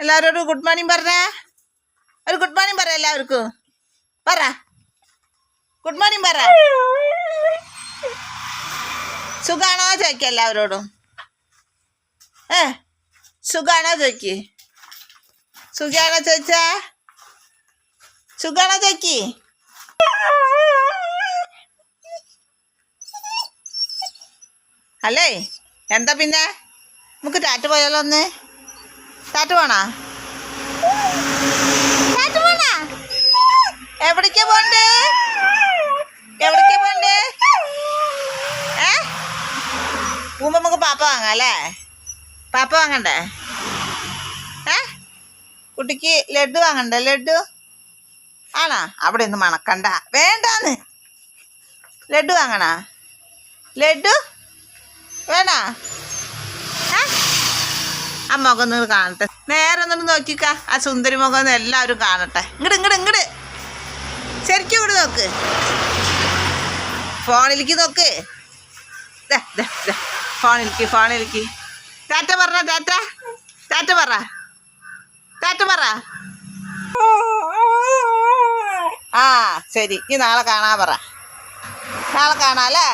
എല്ലാവരോടും good morning പറഞ്ഞേ. ഒരു ഗുഡ് മോർണിംഗ് പറ എല്ലാവർക്കും. പറ. ഗുഡ് മോർണിംഗ് പറ. സുഖാണോ ചോദിക്ക എല്ലാവരോടും. ഏ സുഖാണോ ചോദിക്ക്. സുഖാണോ ചോദിച്ചാ? സുഖാണോ ചോദിക്ക്? അല്ലേ? എന്താ പിന്നെ? നമുക്ക് ടാറ്റ പോയാലോ ഒന്ന് ടാറ്റ പോണാ ടാറ്റ പോണാ എവിടേക്കാ പോണ്ടേ എവിടേക്കാ പോണ്ടേ ഏ? പോകുമ്പോ നമുക്ക് പാപ്പ വാങ്ങാം അല്ലേ? പാപ്പ വാങ്ങണ്ടേ? ഏ? കുട്ടിക്ക് ലഡു വാങ്ങണ്ടേ? ലഡു ആണോ? അവിടെ ഒന്ന് മണക്കണ്ട. വേണ്ടാന്ന്. ലഡു വാങ്ങണ? ലഡു വേണ? ആ മുഖം ഒന്ന് കാണട്ടെ. നേരെ ഒന്നും നോക്കിക്ക. ആ സുന്ദരി മുഖം ഒന്ന് എല്ലാവരും കാണട്ടെ. ഇങ്ങട് ഇങ്ങട് ഇങ്ങട്. ശരിക്കും ഇവിടെ നോക്ക്. ഫോണിലേക്ക് നോക്ക്. ഫോണിലേക്ക് ഫോണിലേക്ക്. ടാറ്റ പറ ടാറ്റ. ടാറ്റ പറ. ടാറ്റ പറ. ആ ശരി. ഈ നാളെ കാണാൻ പറ. നാളെ കാണാം അല്ലേ?